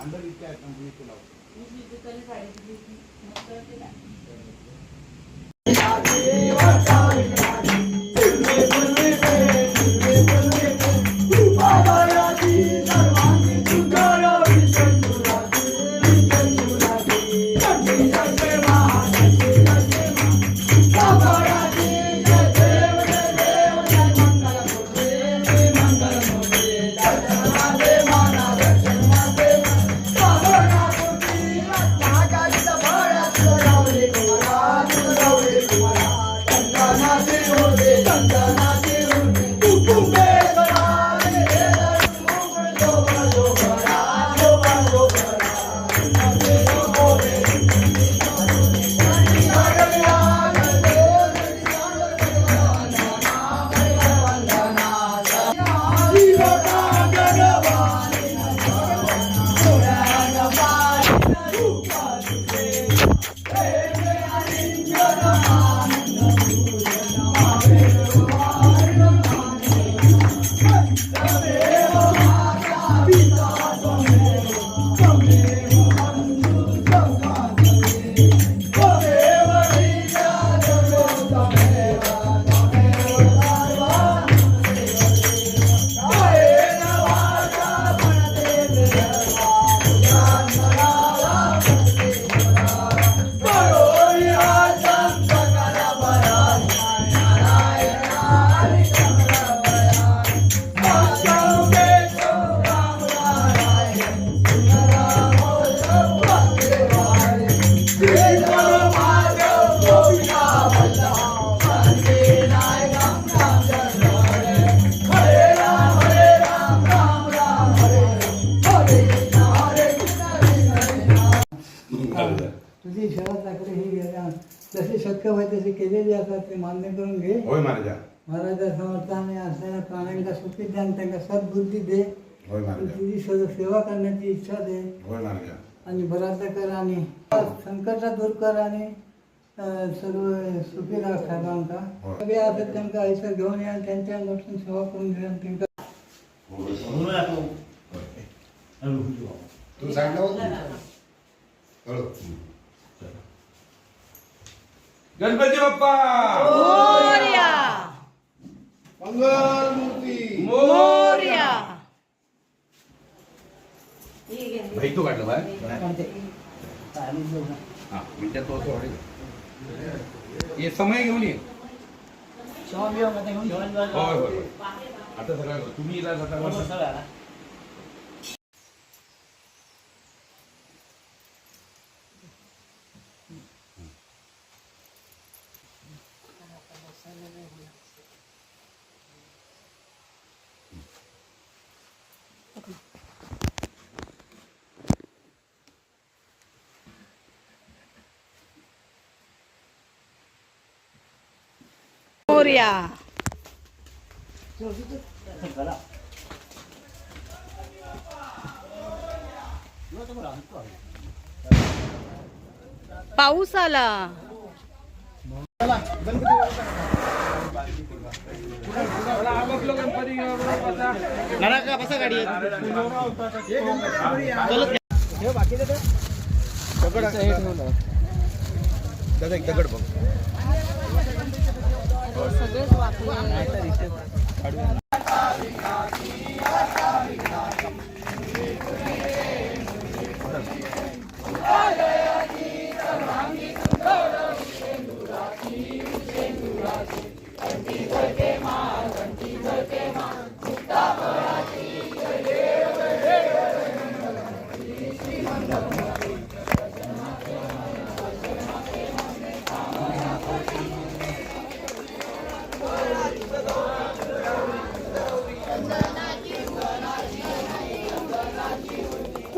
भांडर इतके आहेत ना मी इथे लावतो. होय तसे केलेली असतात ते मान्य करून घे. होय महाराजा. महाराजा समर्थाने असलेल्या प्राण्यांना सुखी द्यान त्यांना सद्बुद्धी दे. होय महाराजा. तुझी सर्व सेवा करण्याची इच्छा दे. होय महाराजा. आणि बराच कर आणि संकट दूर कर आणि अं, सर्व सुखी राख साहेबांका. होय. सगळे असत त्यांना आयुष्य घेऊन या आणि त्यांच्या गोष्टी सेवा करून घ्या आणि त्यांका तू सांगितलं हळू. गणपती बाप्पा! मंगल मूर्ती! भाई तू काढलं बाय हा मिनिटात तो. ये समय घेऊन ये. होय होय होय. आता सगळं तुम्ही मोर्या पाऊस आला. दादा दगड बघ. सगळेच वाकले.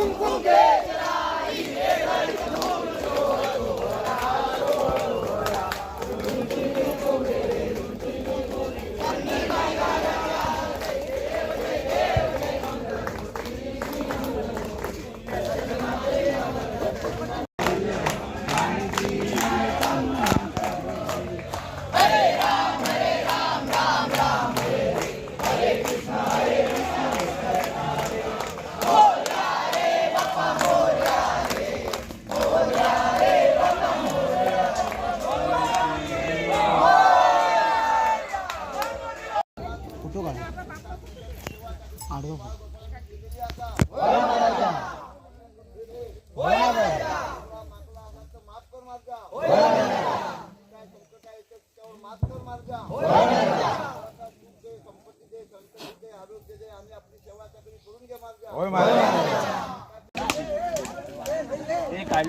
Kung Kung Kung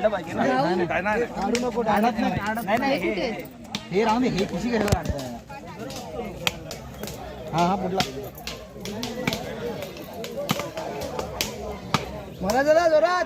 काढलं पाहिजे ना. काय नाही काढू नको काढत नाही. नाही. नाही हे- हे राहून दे हे किशी कशाला काढताय हा हा पुढला. मला जरा जोरात.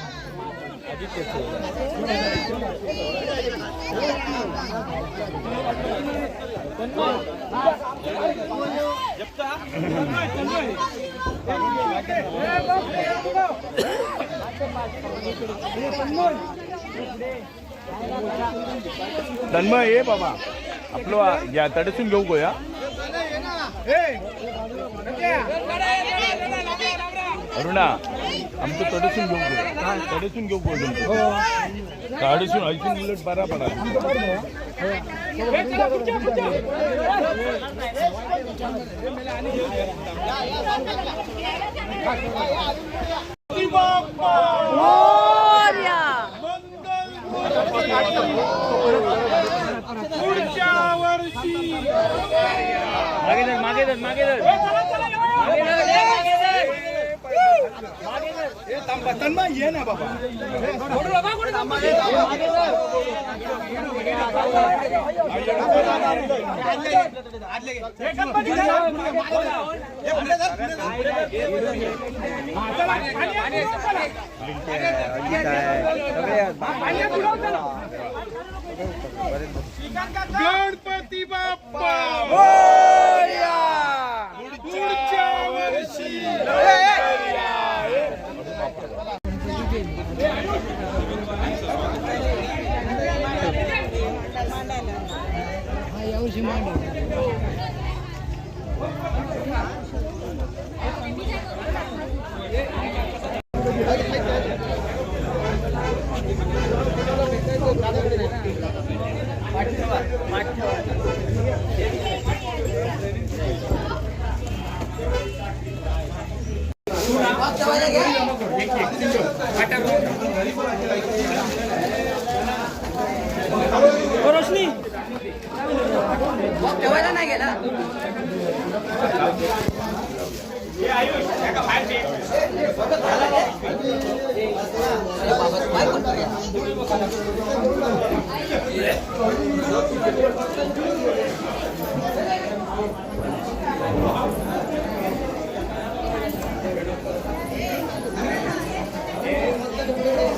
तन्मय ये बाबा. आपलं या तडसून घेऊ गोया. अरुणा आमचं तडसून घेऊ गो तडसून घेऊ गो तुमचं. काढसून ऐसून उलट बरा पडा. मागे धर मागे धर मागे धर तन्मय रोशनी. ठेवायला नाही गेला. आयुष